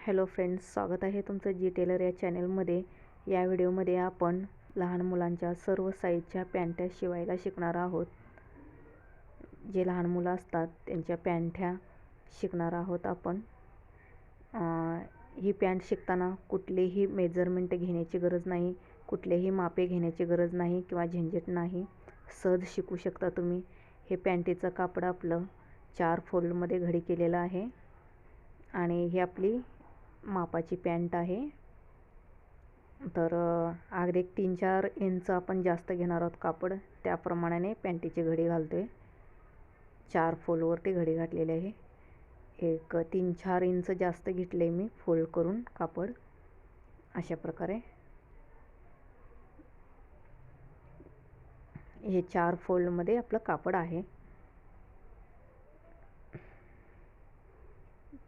Hello friends स्वागत आहे तुमचं जी टेलर या चॅनलमध्ये. या व्हिडिओमध्ये आपण लहान मुलांच्या सर्व साईजच्या पॅन्ट्या शिवायला शिकणार आहोत. जे लहान मुलं असतात त्यांच्या पॅन्ट्या शिकणार आहोत आपण. ही पॅन्ट शिकताना कुठलेही मेजरमेंट घेण्याची गरज नाही कुठलेही मापे घेण्याची गरज नाही किंवा झंझट नाही. सहज शिकू शकता तुम्ही. हे पॅन्टीचं कापड आपलं चार फोल्डमध्ये घडी केलेलं आहे. आणि ही आपली मापाची पॅन्ट आहे. तर अगदी एक तीन चार इंच आपण जास्त घेणार आहोत कापड. त्याप्रमाणाने पॅन्टीची घडी घालतो आहे चार फोलवरती घडी घातलेली आहे. एक तीन चार इंच जास्त घेतले मी फोल्ड करून कापड. अशा प्रकारे. हे चार फोल्डमध्ये आपलं कापड आहे.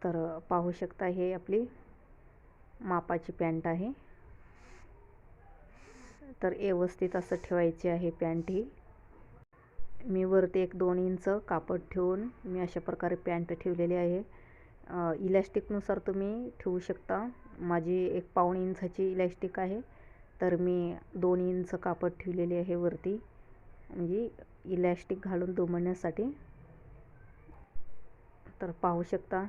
तर पाहू शकता हे आपली मापाची पॅन्ट आहे. तर व्यवस्थित असं ठेवायची आहे पॅन्ट ही. मी वरती एक दोन इंच कापड ठेवून मी अशा प्रकारे पॅन्ट ठेवलेली आहे. इलॅस्टिकनुसार तुम्ही ठेवू शकता. माझी एक पाऊण इंचाची इलॅस्टिक आहे. तर मी दोन इंच कापड ठेवलेली आहे वरती. म्हणजे इलॅस्टिक घालून दुमडण्यासाठी. तर पाहू शकता.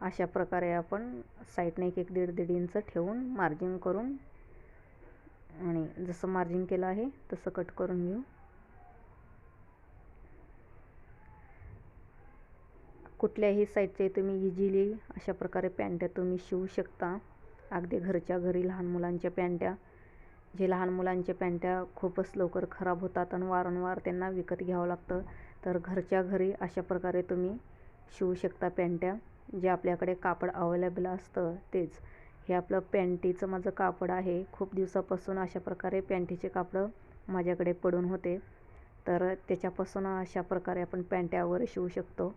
अशा प्रकारे आपण साईडने एक एक दीड दीड इंच ठेवून मार्जिन करून आणि जसं मार्जिन केलं आहे तसं कट करून घेऊ. कुठल्याही साईडचे तुम्ही इझिली अशा प्रकारे पॅन्ट्या तुम्ही शिवू शकता. अगदी घरच्या घरी लहान मुलांच्या पॅन्ट्या. जे लहान मुलांच्या पॅन्ट्या खूपच लवकर खराब होतात आणि वारंवार त्यांना विकत घ्यावं लागतं. तर घरच्या घरी अशा प्रकारे तुम्ही शिवू शकता पॅन्ट्या. जे आपल्याकडे कापड अवेलेबल असतं तेच. हे आपलं पॅन्टीचं माझं कापड आहे. खूप दिवसापासून अशा प्रकारे पॅन्टीचे कापडं माझ्याकडे पडून होते. तर त्याच्यापासून अशा प्रकारे आपण पॅन्ट्यावर शिवू शकतो.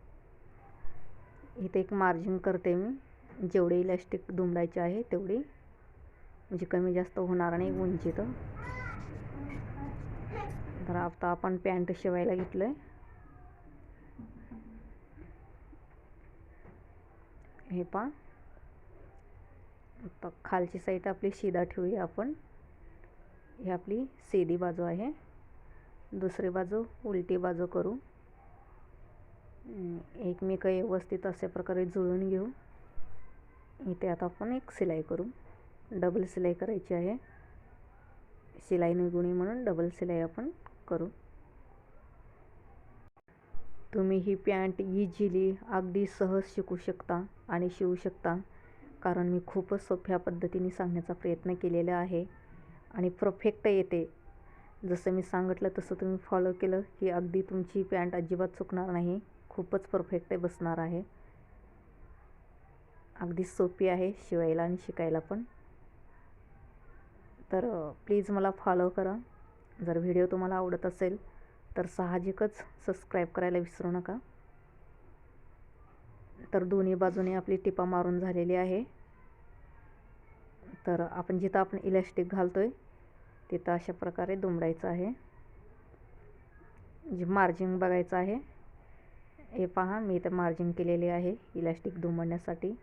इथे एक मार्जिन करते मी. जेवढी इलॅस्टिक दुमडायची आहे तेवढी. म्हणजे कमी जास्त होणार नाही उंची तर आता आपण पॅन्ट शिवायला घेतलं आहे हे पा आता खालची साईड आपली शिदा ठेवूया आपण. ही आपली सीधी बाजू आहे. दुसरी बाजू उलटी बाजू करू. एकमेक व्यवस्थित अशा प्रकारे जुळून घेऊ. इथे आता आपण एक सिलाई करू. डबल सिलाई करायची आहे. शिलाई निगुणी म्हणून डबल सिलाई आपण करू. तुम्ही ही पॅन्ट इझिली अगदी सहज शिकू शकता आणि शिवू शकता. कारण मी खूपच सोप्या पद्धतीने सांगण्याचा प्रयत्न केलेला आहे आणि परफेक्ट येते. जसं मी सांगितलं तसं तुम्ही फॉलो केलं की अगदी तुमची पॅन्ट अजिबात चुकणार नाही. खूपच परफेक्ट बसणार आहे. अगदी सोपी आहे शिवायला आणि शिकायला पण. तर प्लीज मला फॉलो करा. जर व्हिडिओ तुम्हाला आवडत असेल तर साहजिकच सबस्क्राईब करायला विसरू नका. तर दोन्ही बाजूने आपली टिपा मारून झालेली आहे. तर आपण जिथं आपण इलॅस्टिक घालतो आहे तिथं अशा प्रकारे दुमडायचं आहे. जे मार्जिंग बघायचं आहे हे पहा मी इथं मार्जिंग केलेली आहे इलॅस्टिक दुमडण्यासाठी.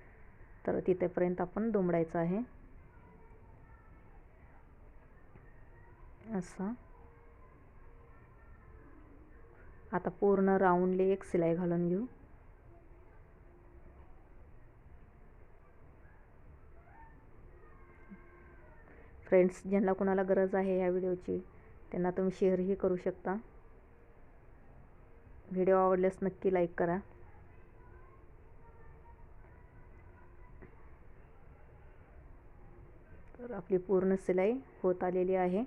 तर तिथेपर्यंत आपण दुमडायचं आहे. असं. आता पूर्ण राऊंडली एक सिलाई घालून घेऊ. फ्रेंड्स ज्यांना कोणाला गरज आहे या व्हिडिओची त्यांना तुम्ही शेअरही करू शकता. व्हिडिओ आवडल्यास नक्की लाईक करा. तर आपली पूर्ण सिलाई होत आलेली आहे.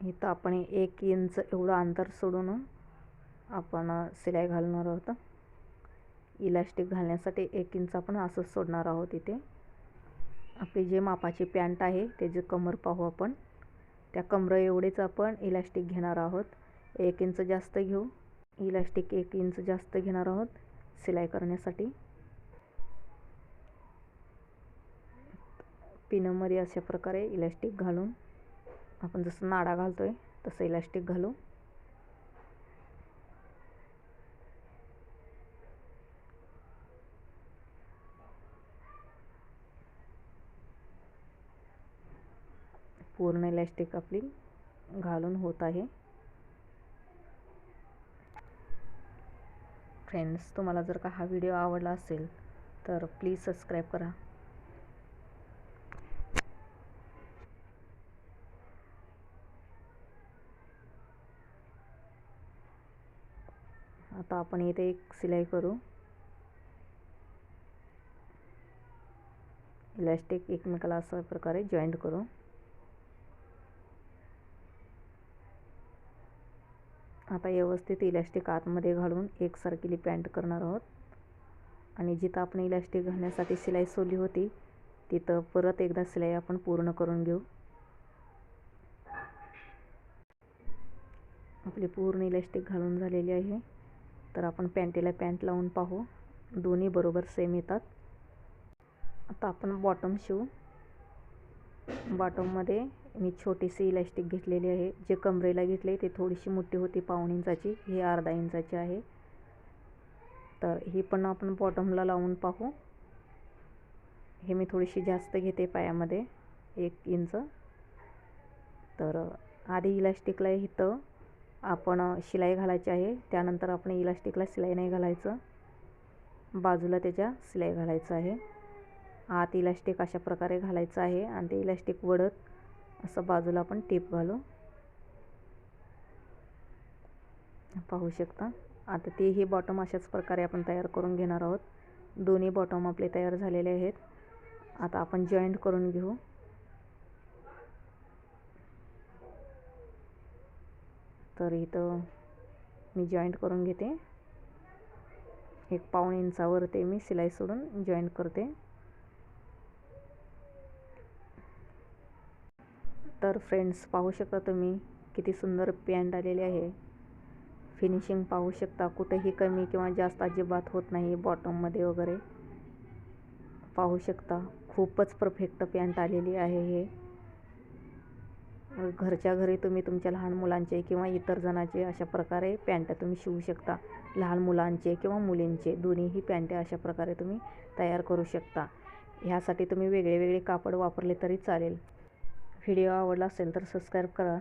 इथं आपण एक इंच एवढं अंतर सोडून आपण सिलाई घालणार आहोत. इलास्टिक घालण्यासाठी एक इंच आपण असंच सोडणार आहोत इथे. आपली जे मापाची पॅन्ट आहे त्याचे कमर पाहू आपण. त्या कमर एवढेच आपण इलास्टिक घेणार आहोत. एक इंच जास्त घेऊ. इलास्टिक एक इंच जास्त घेणार आहोत सिलाई करण्यासाठी. पिनमध्ये अशा प्रकारे इलास्टिक घालून. आपण जसं नाडा घालतो आहे तसं इलास्टिक घालू. पूर्ण इलास्टिक आपली घालून होत आहे. फ्रेंड्स तुम्हाला जर का हा व्हिडिओ आवडला असेल तर प्लीज सबस्क्राईब करा. आता आपण इथे एक सिलाई करू. इलॅस्टिक एकमेकाला अशा प्रकारे जॉईंट करू. आता व्यवस्थित इलॅस्टिक आतमध्ये घालून एकसारखीली पॅन्ट करणार आहोत. आणि जिथं आपण इलॅस्टिक घालण्यासाठी शिलाई सोली होती तिथं परत एकदा शिलाई आपण पूर्ण करून घेऊ. आपली पूर्ण इलॅस्टिक घालून झालेली आहे. तर आपण पॅन्टीला पॅन्ट लावून पाहू. दोन्ही बरोबर सेम येतात. आता आपण बॉटम शिवू. बॉटममध्ये मी छोटीशी इलॅस्टिक घेतलेली आहे. जे कमरेला घेतले ते थोडीशी मोठी होती पाऊण इंचाची. ही अर्धा इंचाची आहे. तर ही पण आपण बॉटमला लावून पाहू. हे मी थोडीशी जास्त घेते पायामध्ये. एक इंच. तर आधी इलास्टिकला इथं. आपण शिलाई घालायची आहे. त्यानंतर आपण इलास्टिकला शिलाई नाही घालायचं. बाजूला त्याच्या शिलाई घालायचं आहे. आत इलास्टिक अशा प्रकारे घालायचं आहे आणि ते इलास्टिक वडत असं बाजूला आपण टेप घालू. पाहू शकता. आता तेही बॉटम अशाच प्रकारे आपण तयार करून घेणार आहोत. दोन्ही बॉटम आपले तयार झालेले आहेत. आता आपण जॉईंट करून घेऊ. तर इथं मी जॉईंट करून घेते. एक पाऊण इंचावर ते मी सिलाई सोडून जॉईंट करते. तर फ्रेंड्स पाहू शकता तुम्ही किती सुंदर पॅन्ट आलेली आहे. फिनिशिंग पाहू शकता कुठेही कमी किंवा जास्त अजिबात होत नाही बॉटममध्ये वगैरे. पाहू शकता खूपच परफेक्ट पॅन्ट आलेली आहे हे. घरच्या घरी तुम्ही तुमच्या लहान मुलांचे किंवा इतर जणांचे अशा प्रकारे पॅन्ट तुम्ही शिवू शकता. लहान मुलांचे किंवा मुलींचे दोन्हीही पॅन्ट अशा प्रकारे तुम्ही तयार करू शकता. ह्यासाठी तुम्ही वेगळे वेगळे कापड वापरले तरी चालेल. व्हिडिओ आवडला असेल तर सबस्क्राईब करा.